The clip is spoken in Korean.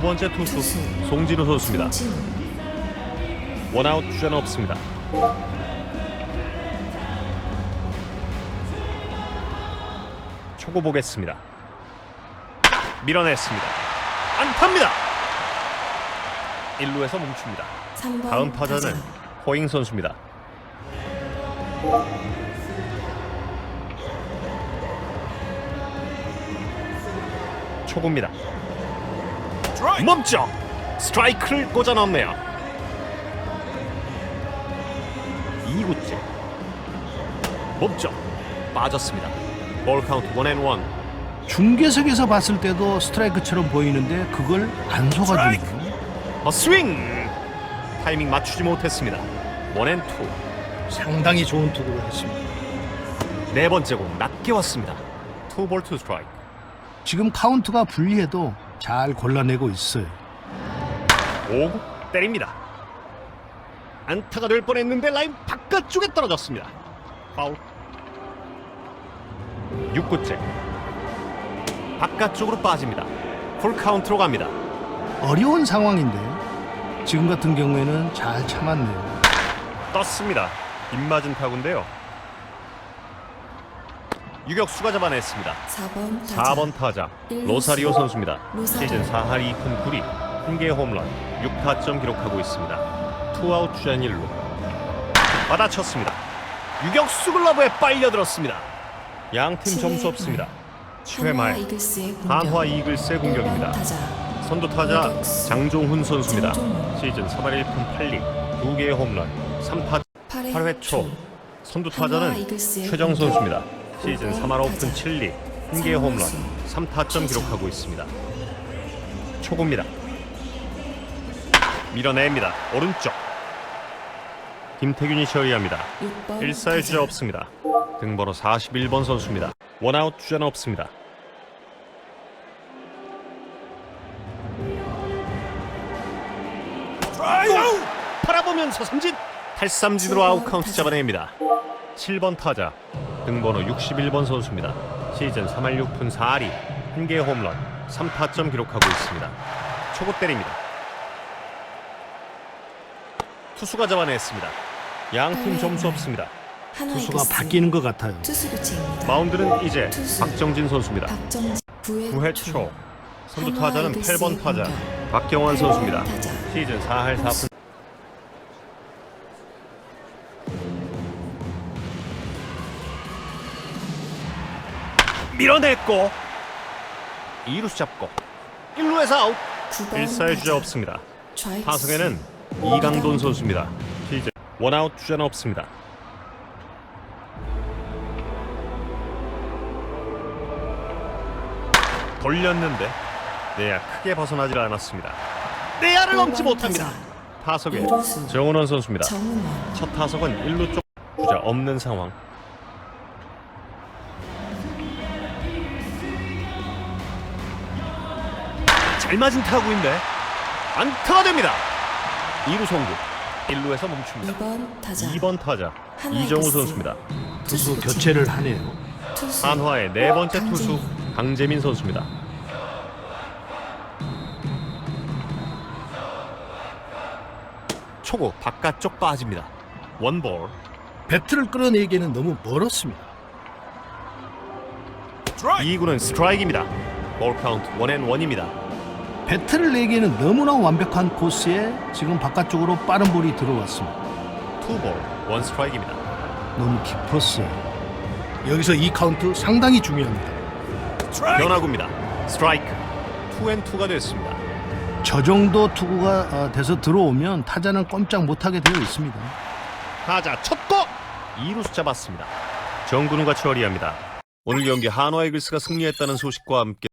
두 번째 투수 송진우 선수입니다. 원아웃 주자는 없습니다. 초고 보겠습니다. 밀어냈습니다. 안타입니다. 1루에서 멈춥니다. 3번 다음 타자는 호잉 선수입니다. 초구입니다. 멈춰! 스트라이크를 꽂아 넣네요. 2구째 멈춰! 빠졌습니다. 볼 카운트 원앤원 중계석에서 봤을 때도 스트라이크처럼 보이는데 그걸 안 속아주네요. 어 스윙! 타이밍 맞추지 못했습니다. 원앤투 상당히 좋은 투구를 했습니다. 네 번째 공 낮게 왔습니다. 투볼 투 스트라이크 지금 카운트가 불리해도 잘 골라내고 있어요. 5구 때립니다. 안타가 될 뻔했는데 라인 바깥쪽에 떨어졌습니다. 파울. 6구째 바깥쪽으로 빠집니다. 풀 카운트로 갑니다. 어려운 상황인데 지금 같은 경우에는 잘 참았네요. 떴습니다. 입맞은 타구인데요. 유격수가 잡아냈습니다. 4번 타자 4번 타자. 로사리오 선수입니다. 로사리오. 시즌 4할 2푼 9리 1개 홈런 6타점 기록하고 있습니다. 투아웃 주전 1루 받아쳤습니다. 유격수 글러브에 빨려들었습니다. 양팀 점수 없습니다. 최 한화 말 이글스의 공격 한화 이글스의 공격입니다. 1번 타자 선두 타자. 장종훈 선수입니다. 시즌 3할 1푼 8리 2개의 홈런 3타 8회, 8회 초 선두 타자는 최정. 선수입니다. 시즌 3할 오픈 타자. 7리 1개의 홈런 삼루수. 3타점 최정. 기록하고 있습니다. 초구입니다. 밀어냅니다. 오른쪽 김태균이 처리합니다. 6번 1사의 타자 주자 없습니다. 등번호 41번 선수입니다. 원아웃 주자는 없습니다. 바라보면서 삼진 탈삼진으로 아웃 카운트 잡아냅니다. 7번 타자 등번호 61번 선수입니다. 시즌 3할 6푼 4리 1개의 홈런 3타점 기록하고 있습니다. 초구 때립니다. 투수가 잡아냈습니다. 양팀 점수 없습니다. 투수가 바뀌는 것 같아요. 투수 교체입니다. 마운드는 이제 투수. 박정진 선수입니다. 박정진 9회, 9회 초 선두 타자는 이글스의 8번 타자. 박경환 선수입니다. 타자. 시즌 4할 4푼 밀어냈고 2루수 잡고 1루에서 아웃 9번 1사의 주자. 없습니다. 타석에는 이강돈 선수입니다. 원아웃 주자는 없습니다. 돌렸는데 내야 크게 벗어나질 않았습니다. 내야를 넘지 일번 못합니다. 타석에. 정은원 선수입니다. 첫 타석은 1루 쪽 주자 없는 상황. 잘 맞은 타구인데 안타가 됩니다. 2루 송구 1루에서 멈춥니다. 2번 타자 2번 타자 한화 이정우. 선수입니다. 투수 교체를 하네요. 투수 한화의 네 번째 투수 강재민. 강재민 선수입니다. 초구 바깥쪽 빠집니다. 원볼 배트를 끌어내기에는 너무 멀었습니다. 2구는 스트라이크입니다. 볼 카운트 원앤 원입니다. 배트를 내기에는 너무나 완벽한 코스에 지금 바깥쪽으로 빠른 볼이 들어왔습니다. 투볼 원 스트라이크입니다. 너무 깊었어요. 여기서 이 카운트 상당히 중요합니다. 변화구입니다. 스트라이크 투앤투가 됐습니다. 저 정도 투구가 아, 돼서 들어오면 타자는 꼼짝 못하게 되어 있습니다. 타자 첫고 2루수 잡았습니다. 정근우가 처리합니다. 오늘 경기 한화 이글스가 승리했다는 소식과 함께